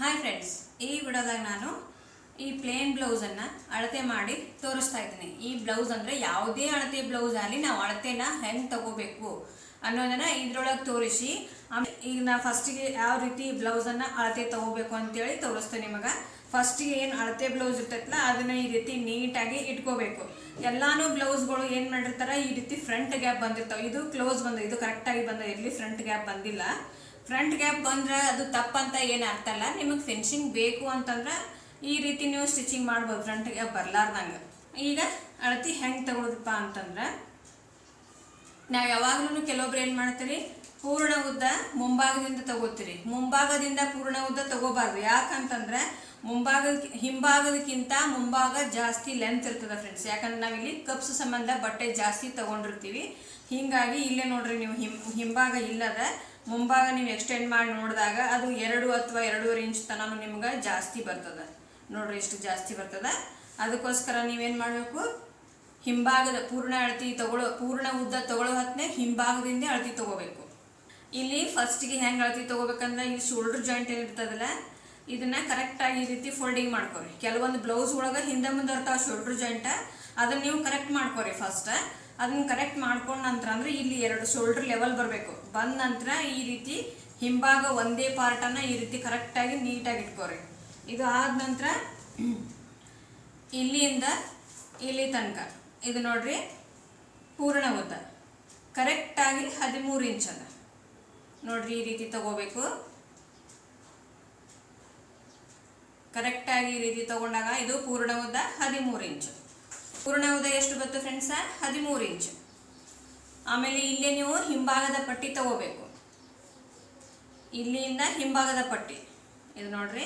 Hi friends ಈ ವಿಡಿಯೋದಾಗ ನಾನು ಈ ಪ್ಲೇನ್ ಬ್ಲೌಸನ್ನು ಅಳತೆ ಮಾಡಿ ತೋರಿಸ್ತಾ ಇದ್ದೀನಿ. ಈ ಬ್ಲೌಸ್ ಅಂದರೆ ಯಾವುದೇ ಅಳತೆ ಬ್ಲೌಸ್ ಆಗಲಿ ನಾವು ಅಳತೆನ ಹೆಂಗೆ ತಗೋಬೇಕು ಅನ್ನೋದನ್ನ ಇದ್ರೊಳಗೆ ತೋರಿಸಿ. ಈಗ ನಾ ಫಸ್ಟಿಗೆ ಯಾವ ರೀತಿ ಬ್ಲೌಸನ್ನು ಅಳತೆ ತಗೋಬೇಕು ಅಂತೇಳಿ ತೋರಿಸ್ತೇನೆ ನಿಮಗೆ. ಫಸ್ಟಿಗೆ ಏನು ಅಳತೆ ಬ್ಲೌಸ್ ಇರ್ತೈತಲ್ಲ ಅದನ್ನ ಈ ರೀತಿ ನೀಟಾಗಿ ಇಟ್ಕೋಬೇಕು. ಎಲ್ಲಾನು ಬ್ಲೌಸ್ಗಳು ಏನು ಮಾಡಿರ್ತಾರೆ, ಈ ರೀತಿ ಫ್ರಂಟ್ ಗ್ಯಾಪ್ ಬಂದಿರ್ತಾವೆ. ಇದು ಕ್ಲೋಸ್ ಬಂದ, ಇದು ಕರೆಕ್ಟಾಗಿ ಬಂದ, ಇಲ್ಲಿ ಫ್ರಂಟ್ ಗ್ಯಾಪ್ ಬಂದಿಲ್ಲ. ಫ್ರಂಟ್ ಗ್ಯಾಪ್ ಬಂದ್ರೆ ಅದು ತಪ್ಪಂತ ಏನು ಅರ್ಥ ಅಲ್ಲ. ನಿಮಗೆ ಫಿನಿಶಿಂಗ್ ಬೇಕು ಅಂತಂದ್ರೆ ಈ ರೀತಿ ನೀವು ಸ್ಟಿಚಿಂಗ್ ಮಾಡ್ಬೋದು. ಫ್ರಂಟ್ ಗ್ಯಾಪ್ ಬರಲಾರ್ದಂಗೆ. ಈಗ ಅಳತಿ ಹೆಂಗೆ ತಗೊಳ್ಳೋದಪ್ಪ ಅಂತಂದ್ರೆ, ನಾವು ಯಾವಾಗಲೂ ಕೆಲವೊಬ್ರು ಏನು ಮಾಡ್ತೀರಿ? ಪೂರ್ಣ ಉದ್ದ ಮುಂಭಾಗದಿಂದ ತಗೋತೀರಿ. ಮುಂಭಾಗದಿಂದ ಪೂರ್ಣ ಉದ್ದ ತಗೋಬಾರ್ದು. ಯಾಕಂತಂದ್ರೆ ಮುಂಭಾಗದ ಹಿಂಭಾಗದಕ್ಕಿಂತ ಮುಂಭಾಗ ಜಾಸ್ತಿ ಲೆಂತ್ ಇರ್ತದೆ ಫ್ರೆಂಡ್ಸ್ ಯಾಕಂದ್ರೆ ನಾವಿಲ್ಲಿ ಕಪ್ಸ್ ಸಂಬಂಧ ಬಟ್ಟೆ ಜಾಸ್ತಿ ತಗೊಂಡಿರ್ತೀವಿ. ಹೀಗಾಗಿ ಇಲ್ಲೇ ನೋಡ್ರಿ ನೀವು. ಹಿಂ ಹಿಂಭಾಗ ಇಲ್ಲದ ಮುಂಭಾಗ ನೀವು ಎಕ್ಸ್ಟೆಂಡ್ ಮಾಡಿ ನೋಡಿದಾಗ ಅದು ಎರಡು ಅಥವಾ ಎರಡೂವರೆ ಇಂಚ್ ತನಕ ನಿಮ್ಗೆ ಜಾಸ್ತಿ ಬರ್ತದೆ. ನೋಡ್ರಿ ಇಷ್ಟು ಜಾಸ್ತಿ ಬರ್ತದೆ. ಅದಕ್ಕೋಸ್ಕರ ನೀವೇನು ಮಾಡಬೇಕು? ಹಿಂಭಾಗದ ಪೂರ್ಣ ಅಳತಿ ತಗೊಳ್ಳೋ, ಪೂರ್ಣ ಉದ್ದ ತಗೊಳ್ಳೋ ಹೊತ್ತನೆ ಹಿಂಭಾಗದಿಂದ ಅಳತಿ ತಗೋಬೇಕು. ಇಲ್ಲಿ ಫಸ್ಟಿಗೆ ಹೆಂಗೆ ಅಳತಿ ತಗೋಬೇಕಂದ್ರೆ ಇಲ್ಲಿ ಶೋಲ್ಡರ್ ಜಾಯಿಂಟ್ ಏನಿರ್ತದಲ್ಲ ಇದನ್ನ ಕರೆಕ್ಟಾಗಿ ಈ ರೀತಿ ಫೋಲ್ಡಿಂಗ್ ಮಾಡ್ಕೊರಿ ಕೆಲವೊಂದು ಬ್ಲೌಸ್ ಒಳಗೆ ಹಿಂದೆ ಮುಂದೆ ಇರ್ತಾವೆ ಶೋಲ್ಡ್ರ್ ಜಾಯಿಂಟ ಅದನ್ನ ನೀವು ಕರೆಕ್ಟ್ ಮಾಡ್ಕೊರಿ ಫಸ್ಟ್ ಅದನ್ನ ಕರೆಕ್ಟ್ ಮಾಡ್ಕೊಂಡ ನಂತರ ಅಂದ್ರೆ ಇಲ್ಲಿ ಎರಡು ಶೋಲ್ಡರ್ ಲೆವೆಲ್ ಬರಬೇಕು. ಬಂದ ನಂತರ ಈ ರೀತಿ ಹಿಂಭಾಗ ಒಂದೇ ಪಾರ್ಟನ್ನು ಈ ರೀತಿ ಕರೆಕ್ಟಾಗಿ ನೀಟಾಗಿ ಇಟ್ಕೋರಿ. ಇದು ಆದ ನಂತರ ಇಲ್ಲಿಂದ ಇಲ್ಲಿ ತನಕ. ಇದು ನೋಡ್ರಿ ಪೂರ್ಣ ಉದ್ದ. ಕರೆಕ್ಟಾಗಿ ಹದಿಮೂರು ಇಂಚ್ ಅದ. ನೋಡ್ರಿ ಈ ರೀತಿ ತಗೋಬೇಕು. ಕರೆಕ್ಟಾಗಿ ಈ ರೀತಿ ತಗೊಂಡಾಗ ಇದು ಪೂರ್ಣ ಉದ್ದ ಹದಿಮೂರು ಇಂಚು ಪೂರ್ಣ ಉದ್ದ ಎಷ್ಟು ಬಂತು ಫ್ರೆಂಡ್ಸ ಹದಿಮೂರು ಇಂಚ್ ಆಮೇಲೆ ಇಲ್ಲೇ ನೀವು ಹಿಂಭಾಗದ ಪಟ್ಟಿ ತಗೋಬೇಕು. ಇಲ್ಲಿಂದ ಹಿಂಭಾಗದ ಪಟ್ಟಿ. ಇದು ನೋಡ್ರಿ.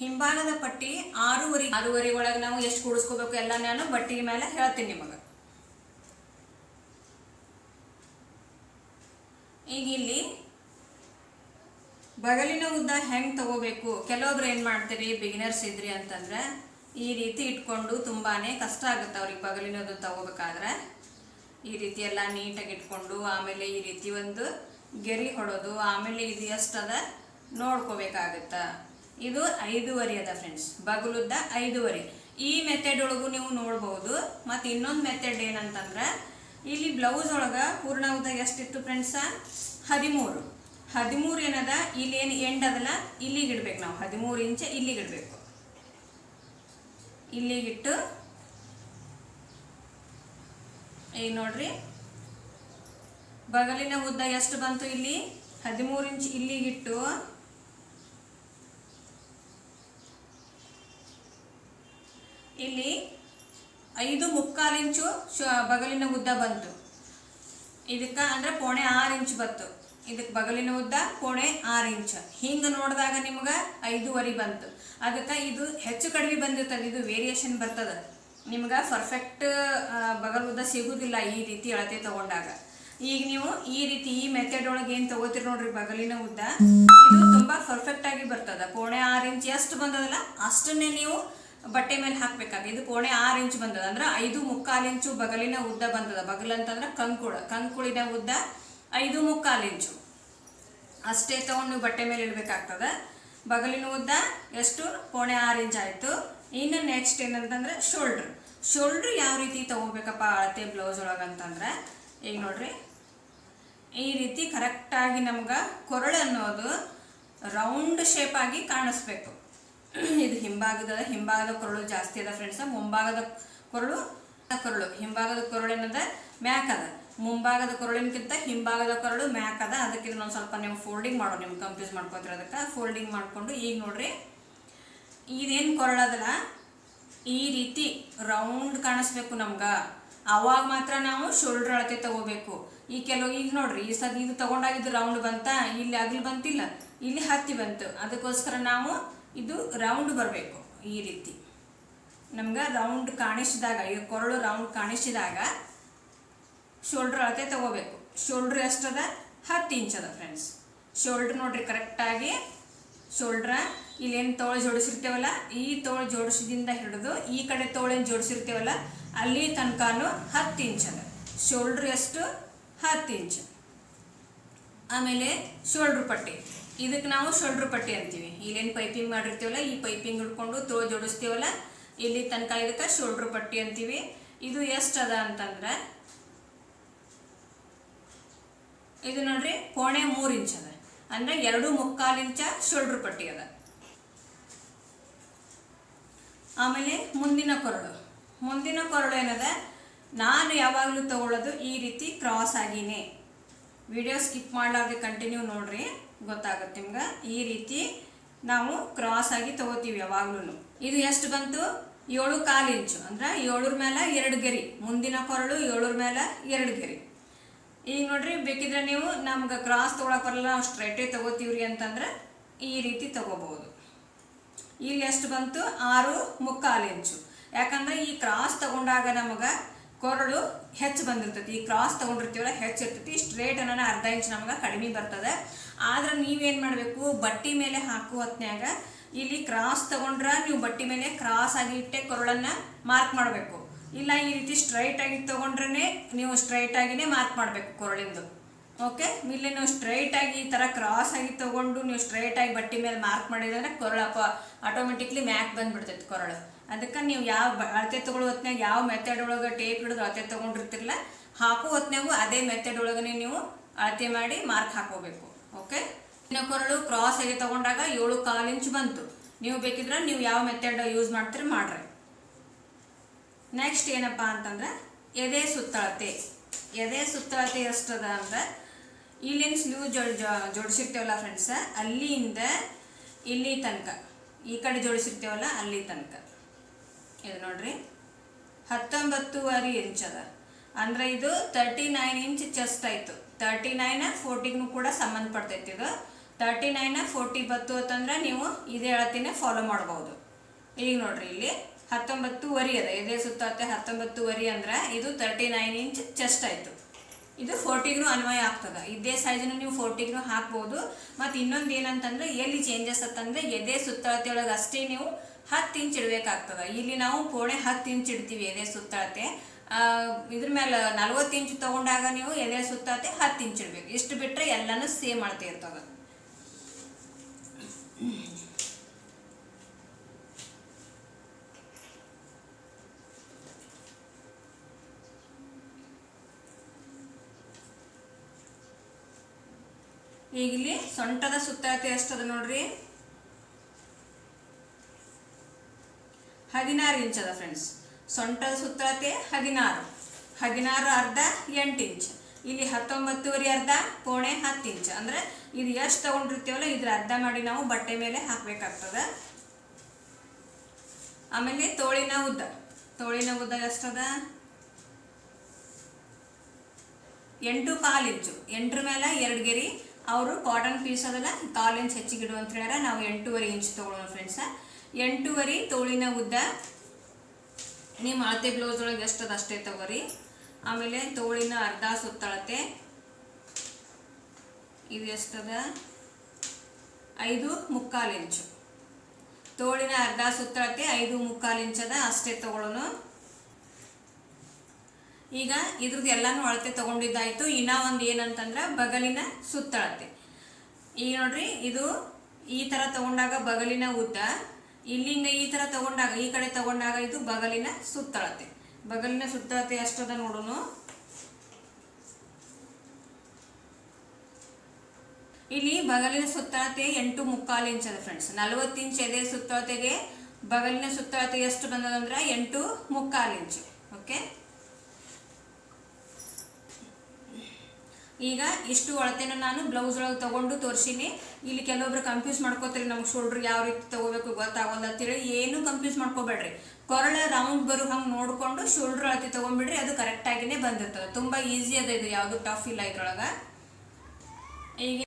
ಹಿಂಭಾಗದ ಪಟ್ಟಿ ಆರೂವರೆ ಆರೂವರೆ ಒಳಗೆ ನಾವು ಎಷ್ಟು ಕೂಡಿಸ್ಕೋಬೇಕು ಎಲ್ಲ ನಾನು ಬಟ್ಟಿ ಮೇಲೆ ಹೇಳ್ತೀನಿ ನಿಮಗೆ ಈಗ ಇಲ್ಲಿ ಉದ್ದ ಹೆಂಗೆ ತಗೋಬೇಕು? ಕೆಲವೊಬ್ರು ಏನು ಮಾಡ್ತೀರಿ ಬಿಗಿನರ್ಸ್ ಇದ್ರಿ ಅಂತಂದ್ರೆ, ಈ ರೀತಿ ಇಟ್ಕೊಂಡು ತುಂಬಾ ಕಷ್ಟ ಆಗುತ್ತೆ ಅವ್ರಿಗೆ ಬಗಲಿನದು ತಗೋಬೇಕಾದ್ರೆ. ಈ ರೀತಿ ಎಲ್ಲ ನೀಟಾಗಿ ಇಟ್ಕೊಂಡು, ಆಮೇಲೆ ಈ ರೀತಿ ಒಂದು ಗೆರಿ ಹೊಡೋದು, ಆಮೇಲೆ ಇದು ಎಷ್ಟದ ನೋಡ್ಕೋಬೇಕಾಗತ್ತೆ. ಇದು ಐದೂವರೆ ಅದ ಫ್ರೆಂಡ್ಸ್ ಬಗಲುದ್ದ ಐದೂವರೆ. ಈ ಮೆಥಡ್ ಒಳಗೂ ನೀವು ನೋಡ್ಬೋದು. ಮತ್ತು ಇನ್ನೊಂದು ಮೆಥಡ್ ಏನಂತಂದ್ರೆ, ಇಲ್ಲಿ ಬ್ಲೌಸ್ ಒಳಗೆ ಪೂರ್ಣ ಉದ್ದ ಎಷ್ಟಿತ್ತು ಫ್ರೆಂಡ್ಸ ಹದಿಮೂರು. ಹದಿಮೂರು ಏನದ? ಇಲ್ಲಿ ಏನು ಎಂಡ್ ಅದಲ್ಲ? ಇಲ್ಲಿಗೆ ಇಡ್ಬೇಕು ನಾವು. ಹದಿಮೂರು ಇಂಚ ಇಲ್ಲಿಗೆ ಇಡಬೇಕು. ಇಲ್ಲಿಗಿಟ್ಟು ಈಗ ನೋಡ್ರಿ. ಬಗಲಿನ ಉದ್ದ ಎಷ್ಟು ಬಂತು ಇಲ್ಲಿ? ಹದಿಮೂರು ಇಂಚ್ ಇಲ್ಲಿಗಿಟ್ಟು ಇಲ್ಲಿ ಐದು ಮುಕ್ಕಾಲು ಇಂಚು ಬಗಲಿನ ಉದ್ದ ಬಂತು. ಇದಕ್ಕೆ ಅಂದ್ರೆ ಪೋಣೆ ಆರು ಇಂಚ್ ಬಂತು. ಇದಕ್ಕೆ ಬಗಲಿನ ಉದ್ದ ಕೋಣೆ ಆರು ಇಂಚ್. ಹಿಂಗೆ ನೋಡಿದಾಗ ನಿಮ್ಗೆ ಐದೂವರೆ ಬಂತು. ಅದಕ್ಕೆ ಇದು ಹೆಚ್ಚು ಕಡಿಮೆ ಬಂದಿರ್ತದೆ, ಇದು ವೇರಿಯೇಷನ್ ಬರ್ತದೆ. ನಿಮ್ಗೆ ಪರ್ಫೆಕ್ಟ್ ಬಗಲ್ ಉದ್ದ ಸಿಗೋದಿಲ್ಲ ಈ ರೀತಿ ಅಳತೆ ತಗೊಂಡಾಗ. ಈಗ ನೀವು ಈ ರೀತಿ ಈ ಮೆಥಡ್ ಒಳಗೆ ಏನು ತಗೋತೀರಿ ನೋಡ್ರಿ ಬಗಲಿನ ಉದ್ದ. ಇದು ತುಂಬಾ ಪರ್ಫೆಕ್ಟ್ ಆಗಿ ಬರ್ತದ. ಕೋಣೆ ಆರು ಇಂಚ್ ಎಷ್ಟು ಬಂದದಲ್ಲ, ಅಷ್ಟನ್ನೇ ನೀವು ಬಟ್ಟೆ ಮೇಲೆ ಹಾಕ್ಬೇಕಾಗ ಇದು ಕೋಣೆ ಆರು ಇಂಚ್ ಬಂದದ. ಅಂದ್ರೆ ಐದು ಮುಕ್ಕಾಲು ಇಂಚು ಬಗಲಿನ ಉದ್ದ ಬಂದದ. ಬಗಲ್ ಅಂತಂದ್ರೆ ಕಂಕುಳ. ಕಂಕುಳಿನ ಉದ್ದ ಐದು ಮುಕ್ಕಾಲು ಇಂಚು. ಅಷ್ಟೇ ತಗೊಂಡು ನೀವು ಬಟ್ಟೆ ಮೇಲೆ ಇಡಬೇಕಾಗ್ತದೆ. ಬಗಲಿನ ಉದ್ದ ಎಷ್ಟು? ಪೋಣೆ ಆರು ಇಂಚ್ ಆಯಿತು. ಇನ್ನು ನೆಕ್ಸ್ಟ್ ಏನಂತಂದ್ರೆ ಶೋಲ್ಡ್ರ್ ಶೋಲ್ಡ್ರ್ ಯಾವ ರೀತಿ ತಗೋಬೇಕಪ್ಪ ಅಳತೆ ಬ್ಲೌಸ್ ಒಳಗೆ ಅಂತಂದ್ರೆ, ಈಗ ನೋಡ್ರಿ. ಈ ರೀತಿ ಕರೆಕ್ಟಾಗಿ ನಮ್ಗೆ ಕೊರಳು ಅನ್ನೋದು ರೌಂಡ್ ಶೇಪಾಗಿ ಕಾಣಿಸ್ಬೇಕು. ಇದು ಹಿಂಭಾಗದ ಹಿಂಭಾಗದ ಕೊರಳು ಜಾಸ್ತಿ ಅದ ಫ್ರೆಂಡ್ಸ್ ಮುಂಭಾಗದ ಕೊರಳು ಕೊರಳು. ಹಿಂಭಾಗದ ಕೊರಳು ಏನದ ಮ್ಯಾಕ್ ಅದ. ಮುಂಭಾಗದ ಕೊರಳಿನಕ್ಕಿಂತ ಹಿಂಭಾಗದ ಕೊರಳು ಮ್ಯಾಕ್ ಅದ ಅದಕ್ಕೆ ಇನ್ನೊಂದು ಸ್ವಲ್ಪ ನೀವು ಫೋಲ್ಡಿಂಗ್ ಮಾಡೋ, ನಿಮ್ಗೆ ಕನ್ಫ್ಯೂಸ್ ಮಾಡ್ಕೋತೀರ ಅದಕ್ಕೆ. ಫೋಲ್ಡಿಂಗ್ ಮಾಡಿಕೊಂಡು, ಈಗ ನೋಡ್ರಿ. ಇದೇನು ಕೊರಳದಲ್ಲ? ಈ ರೀತಿ ರೌಂಡ್ ಕಾಣಿಸ್ಬೇಕು ನಮ್ಗೆ. ಅವಾಗ ಮಾತ್ರ ನಾವು ಶೋಲ್ಡರ್ ಅಳತೆ ತಗೋಬೇಕು. ಈ ಕೆಲವು, ಈಗ ನೋಡ್ರಿ, ಈ ಸದ್ ಇದು ತಗೊಂಡಾಗಿದ್ದು ರೌಂಡ್ ಬಂತ, ಇಲ್ಲಿ ಅಗಲು ಬಂತಿಲ್ಲ, ಇಲ್ಲಿ ಹತ್ತಿ ಬಂತು. ಅದಕ್ಕೋಸ್ಕರ ನಾವು ಇದು ರೌಂಡ್ ಬರಬೇಕು, ಈ ರೀತಿ. ನಮ್ಗೆ ರೌಂಡ್ ಕಾಣಿಸಿದಾಗ, ಈ ಕೊರಳು ರೌಂಡ್ ಕಾಣಿಸಿದಾಗ ಶೋಲ್ಡ್ರ್ ಅಳತೆ ತಗೋಬೇಕು. ಶೋಲ್ಡ್ರ್ ಎಷ್ಟದ ಹತ್ತು ಇಂಚ್ ಅದ ಫ್ರೆಂಡ್ಸ್ ಶೋಲ್ಡ್ರ್ ನೋಡ್ರಿ ಕರೆಕ್ಟಾಗಿ ಶೋಲ್ಡ್ರ ಇಲ್ಲೇನು ತೋಳು ಜೋಡಿಸಿರ್ತೇವಲ್ಲ, ಈ ತೋಳು ಜೋಡಿಸಿದಿಂದ ಹಿಡಿದು ಈ ಕಡೆ ತೋಳೇನು ಜೋಡಿಸಿರ್ತೇವಲ್ಲ, ಅಲ್ಲಿ ತನಕನೂ ಹತ್ತು ಇಂಚ್ ಅದ. ಶೋಲ್ಡ್ರ್ ಎಷ್ಟು? ಹತ್ತು ಇಂಚ್ ಆಮೇಲೆ ಶೋಲ್ಡ್ರ್ ಪಟ್ಟಿ. ಇದಕ್ಕೆ ನಾವು ಶೋಲ್ಡ್ರ್ ಪಟ್ಟಿ ಅಂತೀವಿ. ಇಲ್ಲೇನು ಪೈಪಿಂಗ್ ಮಾಡಿರ್ತೀವಲ್ಲ, ಈ ಪೈಪಿಂಗ್ ಹಿಡ್ಕೊಂಡು ತೋಳು ಜೋಡಿಸ್ತೀವಲ್ಲ, ಇಲ್ಲಿ ತನಕ ಇದಕ್ಕೆ ಶೋಲ್ಡ್ರ್ ಪಟ್ಟಿ ಅಂತೀವಿ. ಇದು ಎಷ್ಟು ಅದ ಅಂತಂದ್ರೆ ಇದು ನೋಡ್ರಿ ಪೋಣೆ ಮೂರು ಇಂಚ್ ಅದ. ಅಂದ್ರೆ ಎರಡು ಮುಕ್ಕಾಲು ಇಂಚ ಶೋಲ್ಡ್ರ್ ಪಟ್ಟಿ ಅದ. ಆಮೇಲೆ ಮುಂದಿನ ಕೊರಳು. ಮುಂದಿನ ಕೊರಳು ಏನದ? ನಾನು ಯಾವಾಗಲೂ ತಗೊಳ್ಳೋದು ಈ ರೀತಿ ಕ್ರಾಸ್ ಆಗಿನೇ. ವಿಡಿಯೋ ಸ್ಕಿಪ್ ಮಾಡಲಾರ್ದೆ ಕಂಟಿನ್ಯೂ ನೋಡ್ರಿ, ಗೊತ್ತಾಗುತ್ತೆ ನಿಮ್ಗೆ. ಈ ರೀತಿ ನಾವು ಕ್ರಾಸ್ ಆಗಿ ತಗೋತೀವಿ ಯಾವಾಗ್ಲೂ ಇದು ಎಷ್ಟು ಬಂತು? ಏಳು ಕಾಲು ಇಂಚು. ಅಂದ್ರೆ ಏಳರ ಮೇಲೆ ಎರಡು ಗೆರಿ. ಮುಂದಿನ ಕೊರಳು ಏಳರ ಮೇಲೆ ಎರಡು ಗೆರಿ. ಈಗ ನೋಡ್ರಿ, ಬೇಕಿದ್ರೆ ನೀವು ನಮ್ಗೆ ಕ್ರಾಸ್ ತೊಗೊಳಕ್ ಬರಲ್ಲ, ನಾವು ಸ್ಟ್ರೈಟೇ ತಗೋತೀವ್ರಿ ಅಂತಂದ್ರೆ ಈ ರೀತಿ ತಗೋಬಹುದು. ಇಲ್ಲಿ ಎಷ್ಟು ಬಂತು, ಆರು ಮುಕ್ಕಾಲು ಇಂಚು. ಯಾಕಂದ್ರೆ ಈ ಕ್ರಾಸ್ ತಗೊಂಡಾಗ ನಮಗೆ ಕೊರಳು ಹೆಚ್ಚು ಬಂದಿರ್ತೈತಿ. ಈ ಕ್ರಾಸ್ ತಗೊಂಡಿರ್ತೀವಲ್ಲ, ಹೆಚ್ಚು ಇರ್ತೈತಿ. ಸ್ಟ್ರೇಟ್ ಅನ್ನೋ ಅರ್ಧ ಇಂಚ್ ನಮಗೆ ಕಡಿಮೆ ಬರ್ತದೆ. ಆದ್ರೆ ನೀವೇನು ಮಾಡಬೇಕು, ಬಟ್ಟಿ ಮೇಲೆ ಹಾಕು ಹೊತ್ನ್ಯಾಗ ಇಲ್ಲಿ ಕ್ರಾಸ್ ತಗೊಂಡ್ರ ನೀವು ಬಟ್ಟಿ ಮೇಲೆ ಕ್ರಾಸ್ ಆಗಿ ಇಟ್ಟೆ ಕೊರಳನ್ನ ಮಾರ್ಕ್ ಮಾಡಬೇಕು. ಇಲ್ಲ, ಈ ರೀತಿ ಸ್ಟ್ರೈಟ್ ಆಗಿ ತಗೊಂಡ್ರೆ ನೀವು ಸ್ಟ್ರೈಟ್ ಆಗಿನೇ ಮಾರ್ಕ್ ಮಾಡಬೇಕು ಕೊರಳಿಂದು. ಓಕೆ ಇಲ್ಲಿ ನೀವು ಸ್ಟ್ರೈಟ್ ಆಗಿ ಈ ಥರ ಕ್ರಾಸ್ ಆಗಿ ತಗೊಂಡು ನೀವು ಸ್ಟ್ರೈಟ್ ಆಗಿ ಬಟ್ಟೆ ಮೇಲೆ ಮಾರ್ಕ್ ಮಾಡಿದ್ರೆ ಕೊರಳ ಆಟೋಮೆಟಿಕ್ಲಿ ಮ್ಯಾಕ್ ಬಂದ್ಬಿಡ್ತೈತಿ ಕೊರಳು. ಅದಕ್ಕೆ ನೀವು ಯಾವ ಅಳತೆ ತಗೊಳ್ಳೋ ಹೊತ್ನ್ಯಾಗ ಯಾವ ಮೆಥಡ್ ಒಳಗೆ ಟೇಪ್ ಹಿಡಿದು ಅಳತೆ ತಗೊಂಡಿರ್ತಿರಲ್ಲ ಹಾಕೋ ಹೊತ್ನ್ಯಾಗು ಅದೇ ಮೆಥಡ್ ಒಳಗನೆ ನೀವು ಅಳತೆ ಮಾಡಿ ಮಾರ್ಕ್ ಹಾಕೋಬೇಕು. ಓಕೆ ಇನ್ನು ಕೊರಳು ಕ್ರಾಸ್ ಆಗಿ ತಗೊಂಡಾಗ ಏಳು ಕಾಲು ಇಂಚ್ ಬಂತು. ನೀವು ಬೇಕಿದ್ರೆ ನೀವು ಯಾವ ಮೆಥಡ್ ಯೂಸ್ ಮಾಡ್ತೀರಿ ಮಾಡ್ರಿ. ನೆಕ್ಸ್ಟ್ ಏನಪ್ಪ ಅಂತಂದ್ರೆ, ಎದೆ ಸುತ್ತಳತೆ. ಎದೆ ಸುತ್ತಳತೆ ಎಷ್ಟದ ಅಂದ್ರೆ, ಇಲ್ಲಿನ ಸ್ಲೂ ಜೋಡ್ ಜೋಡಿಸಿರ್ತೇವಲ್ಲ ಫ್ರೆಂಡ್ಸ್ ಅಲ್ಲಿಯಿಂದ ಇಲ್ಲಿ ತನಕ. ಈ ಕಡೆ ಜೋಡಿಸಿರ್ತೇವಲ್ಲ ಅಲ್ಲಿ ತನಕ. ಇದು ನೋಡ್ರಿ. ಹತ್ತೊಂಬತ್ತುವರೆ ಇಂಚ್ ಅದ. ಅಂದ್ರೆ ಇದು ತರ್ಟಿ ನೈನ್ ಇಂಚ್ ಚೆಸ್ಟ್ ಆಯ್ತು. ತರ್ಟಿ ನೈನ್ ಫೋರ್ಟಿಗೂ ಕೂಡ ಸಂಬಂಧಪಡ್ತೈತಿ ಇದು. ತರ್ಟಿ ನೈನ್ ಫೋರ್ಟಿ ಬತ್ತು ಅಂತಂದ್ರೆ ನೀವು ಇದೇ ಅಳತಿನೇ ಫಾಲೋ ಮಾಡ್ಬೋದು. ಈಗ ನೋಡ್ರಿ ಇಲ್ಲಿ. ಹತ್ತೊಂಬತ್ತುವರೆ ಅದ. ಎದೆ ಸುತ್ತತ್ತೆ ಹತ್ತೊಂಬತ್ತುವರೆ ಅಂದ್ರೆ ಇದು ತರ್ಟಿ ನೈನ್ ಇಂಚ್ ಚೆಸ್ಟ್ ಆಯ್ತು. ಇದು ಫೋರ್ಟಿಗೂ ಅನ್ವಯ ಆಗ್ತದೆ. ಇದೇ ಸೈಜ್ನು ನೀವು ಫೋರ್ಟಿಗೂ ಹಾಕ್ಬೋದು. ಮತ್ತು ಇನ್ನೊಂದು ಏನಂತಂದ್ರೆ ಎಲ್ಲಿ ಚೇಂಜಸ್ ಅಂತಂದ್ರೆ ಎದೆ ಸುತ್ತಳತೆ ಒಳಗೆ ಅಷ್ಟೇ ನೀವು ಹತ್ತು ಇಂಚ್ ಇಡಬೇಕಾಗ್ತದೆ. ಇಲ್ಲಿ ನಾವು ಕೋಣೆ ಹತ್ತು ಇಂಚ್ ಇಡ್ತೀವಿ ಎದೆ ಸುತ್ತಳತೆ ಇದ್ರ ಮೇಲೆ ನಲ್ವತ್ತು ಇಂಚ್ ತಗೊಂಡಾಗ ನೀವು ಎದೆ ಸುತ್ತಳತೆ ಹತ್ತು ಇಂಚ್ ಇಡ್ಬೇಕು. ಇಷ್ಟು ಬಿಟ್ಟರೆ ಎಲ್ಲನೂ ಸೇಮ್ ಮಾಡ್ತಾ ಇರ್ತದೆ. ಈಗ ಇಲ್ಲಿ ಸೊಂಟದ ಸುತ್ತಳತೆ ಎಷ್ಟದ ನೋಡ್ರಿ? ಹದಿನಾರು ಇಂಚ್ ಅದ ಫ್ರೆಂಡ್ಸ್ ಸೊಂಟದ ಸುತ್ತಳತೆ ಹದಿನಾರು. ಹದಿನಾರು ಅರ್ಧ ಎಂಟು ಇಂಚ್. ಇಲ್ಲಿ ಹತ್ತೊಂಬತ್ತುವರೆ ಅರ್ಧ, ಪೋಣೆ ಹತ್ತು ಇಂಚ್. ಅಂದ್ರೆ ಇದು ಎಷ್ಟು ತಗೊಂಡಿರ್ತೀವಲ್ಲ, ಇದ್ರ ಅರ್ಧ ಮಾಡಿ ನಾವು ಬಟ್ಟೆ ಮೇಲೆ ಹಾಕ್ಬೇಕಾಗ್ತದ. ಆಮೇಲೆ ತೋಳಿನ ಉದ್ದ. ತೋಳಿನ ಉದ್ದ ಎಷ್ಟದ? ಎಂಟು ಕಾಲು ಇಂಚು. ಎಂಟ್ರ ಮೇಲೆ ಎರಡು ಗೆರಿ ಅವರು ಕಾಟನ್ ಪೀಸ್ ಅದಲ್ಲ ಕಾಲು ಇಂಚ್ ಹೆಚ್ಚಿಗೆ ಇಡು ಅಂತ ಹೇಳ್ಯಾರ. ನಾವು ಎಂಟೂವರೆ ಇಂಚ್ ತೊಗೊಳೋಣ ಫ್ರೆಂಡ್ಸ ಎಂಟೂವರೆ ತೋಳಿನ ಉದ್ದ ನಿಮ್ಮ ಅಳತೆ ಬ್ಲೌಸ್ ಒಳಗೆ ಎಷ್ಟು ಅಷ್ಟೇ ತಗೋರಿ. ಆಮೇಲೆ ತೋಳಿನ ಅರ್ಧ ಸುತ್ತಳತೆ. ಇದು ಎಷ್ಟದ ಐದು ಮುಕ್ಕಾಲು ಇಂಚು ತೋಳಿನ ಅರ್ಧ ಸುತ್ತಳತೆ ಐದು ಮುಕ್ಕಾಲು ಇಂಚದ ಅಷ್ಟೇ ತಗೊಳ್ಳೋಣ ಈಗ ಇದ್ರದ್ದು ಎಲ್ಲಾನು ಅಳತೆ ತಗೊಂಡಿದ್ದಾಯ್ತು. ಇನ್ನ ಒಂದು ಏನಂತಂದ್ರೆ ಬಗಲಿನ ಸುತ್ತಳತೆ ಈಗ ನೋಡ್ರಿ, ಇದು ಈ ತರ ತಗೊಂಡಾಗ ಬಗಲಿನ ಉದ್ದ ಇಲ್ಲಿಂದ ಈ ತರ ತಗೊಂಡಾಗ, ಈ ಕಡೆ ತಗೊಂಡಾಗ ಇದು ಬಗಲಿನ ಸುತ್ತಳತೆ ಬಗಲಿನ ಸುತ್ತಳತೆ ಎಷ್ಟದ ನೋಡೋಣ ಇಲ್ಲಿ ಬಗಲಿನ ಸುತ್ತಳತೆ ಎಂಟು ಮುಕ್ಕಾಲು ಇಂಚ್ ಅದ ಫ್ರೆಂಡ್ಸ್ ನಲವತ್ತು ಇಂಚ್ ಎದೆ ಸುತ್ತಳತೆಗೆ ಬಗಲಿನ ಸುತ್ತಳತೆ ಎಷ್ಟು ಬಂದದಂದ್ರೆ ಎಂಟು ಮುಕ್ಕಾಲು ಇಂಚು. ಓಕೆ ಈಗ ಇಷ್ಟು ಅಳತೆನ ನಾನು ಬ್ಲೌಸ್ ಒಳಗೆ ತಗೊಂಡು ತೋರಿಸಿನಿ. ಇಲ್ಲಿ ಕೆಲವೊಬ್ರು ಕನ್ಫ್ಯೂಸ್ ಮಾಡ್ಕೋತೀರಿ ನಮ್ಗೆ ಶೋಲ್ಡ್ರ್ ಯಾವ ರೀತಿ ತಗೋಬೇಕು ಗೊತ್ತಾಗೋಲ್ಲ ಅಂತೇಳಿ. ಏನು ಕನ್ಫ್ಯೂಸ್ ಮಾಡ್ಕೋಬೇಡ್ರಿ. ಕೊರಳ ರೌಂಡ್ ಬರೋ ಹಂಗೆ ನೋಡಿಕೊಂಡು ಶೋಲ್ಡ್ರ್ ಅಳತೆ ತಗೊಂಡ್ಬಿಡ್ರಿ, ಅದು ಕರೆಕ್ಟಾಗಿನೇ ಬಂದಿರ್ತದೆ. ತುಂಬ ಈಸಿ ಅದ ಇದು ಯಾವುದು ಟಫ್ ಇಲ್ಲ ಇದ್ರೊಳಗೆ. ಈಗ